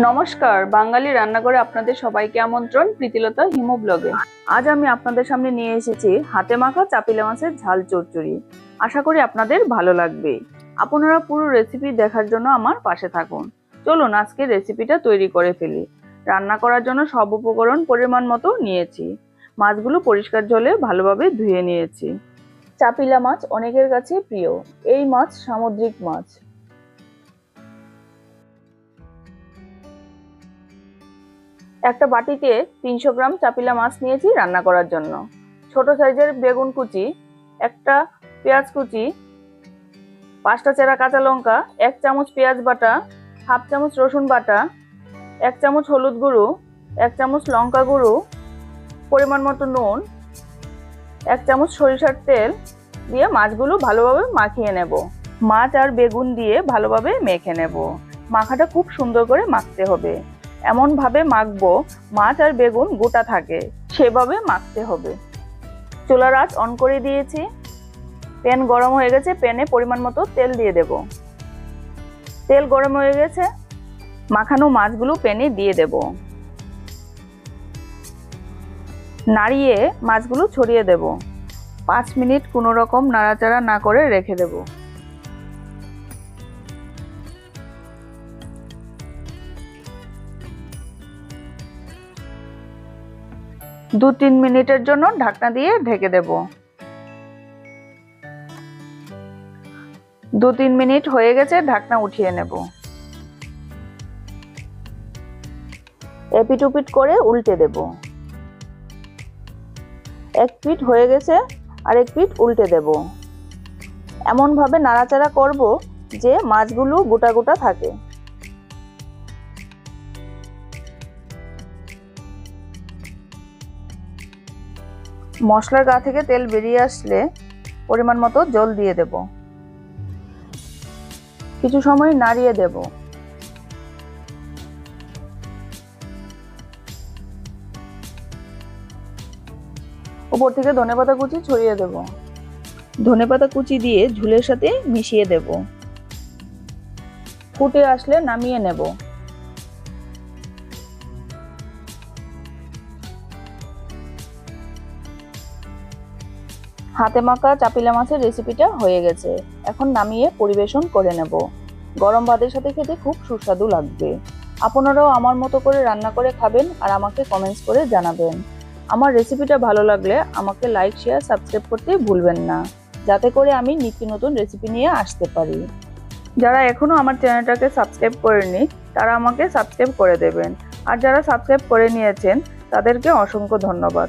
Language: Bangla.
নমস্কার, বাঙালি রান্না করে আপনাদের সবাইকে আমন্ত্রণ প্রীতিলতা হিমো ব্লগে আজ আমি আপনাদের সামনে নিয়ে এসেছি হাতে মাখা চাপিলা মাছের ঝাল চচ্চড়ি। আশা করি আপনাদের ভালো লাগবে। আপনারা পুরো রেসিপি দেখার জন্য আমার পাশে থাকুন। চলুন আজকে রেসিপিটা তৈরি করে ফেলি। রান্না করার জন্য সব উপকরণ পরিমাণ মতো নিয়েছি। মাছগুলো পরিষ্কার জলে ভালোভাবে ধুয়ে নিয়েছি। চাপিলা মাছ অনেকের কাছে প্রিয়। এই মাছ সামুদ্রিক মাছ। একটা বাটিতে তিনশো গ্রাম চাপিলা মাছ নিয়েছি রান্না করার জন্য। ছোট সাইজের বেগুন কুচি, একটা পেঁয়াজ কুচি, পাঁচটা চেরা কাঁচা লঙ্কা, এক চামচ পেঁয়াজ বাটা, হাফ চামচ রসুন বাটা, এক চামচ হলুদ গুঁড়ো, এক চামচ লঙ্কা গুঁড়ো, পরিমাণ মতো নুন, এক চামচ সরিষার তেল দিয়ে মাছগুলো ভালোভাবে মাখিয়ে নেব। মাছ আর বেগুন দিয়ে ভালোভাবে মেখে নেব। মাখাটা খুব সুন্দর করে মাখতে হবে। এমনভাবে মাখবো, মাছ আর বেগুন গোটা থাকে, সেভাবে মাখতে হবে। চুলার আঁচ অন করে দিয়েছি। প্যান গরম হয়ে গেছে, প্যানে পরিমাণ মতো তেল দিয়ে দেব। তেল গরম হয়ে গেছে, মাখানো মাছগুলো প্যানে দিয়ে দেব। নাড়িয়ে মাছগুলো ছড়িয়ে দেব। পাঁচ মিনিট কোনো রকম নাড়াচাড়া না করে রেখে দেবো। দু তিন মিনিটের জন্য ঢাকনা দিয়ে ঢেকে দেব। দু তিন মিনিট হয়ে গেছে, ঢাকনা উঠিয়ে নেব। এপিট করে উল্টে দেব। এক পিঠ হয়ে গেছে আর এক পিঠ উল্টে দেব। এমনভাবে নাড়াচাড়া করব যে মাছগুলো গোটা গোটা থাকে। মশলার গা থেকে তেল বেরিয়ে আসলে পরিমাণ মতো জল দিয়ে দেব। কিছু সময় নাড়িয়ে দেব। উপর থেকে ধনেপাতা কুচি ছড়িয়ে দেব। ধনেপাতা কুচি দিয়ে ঝুলের সাথে মিশিয়ে দেব। ফুটে আসলে নামিয়ে নেব। হাতে মাখা চাপিলা মাছের রেসিপিটা হয়ে গেছে। এখন নামিয়ে পরিবেশন করে নেব। গরম ভাতের সাথে খেতে খুব সুস্বাদু লাগবে। আপনারাও আমার মতো করে রান্না করে খাবেন আর আমাকে কমেন্টস করে জানাবেন। আমার রেসিপিটা ভালো লাগলে আমাকে লাইক শেয়ার সাবস্ক্রাইব করতে ভুলবেন না। যাতে করে আমি নিত্য নতুন রেসিপি নিয়ে আসতে পারি। যারা এখনও আমার চ্যানেলটাকে সাবস্ক্রাইব করেনি তারা আমাকে সাবস্ক্রাইব করে দেবেন। আর যারা সাবস্ক্রাইব করে নিয়েছেন, তাদেরকে অসংখ্য ধন্যবাদ।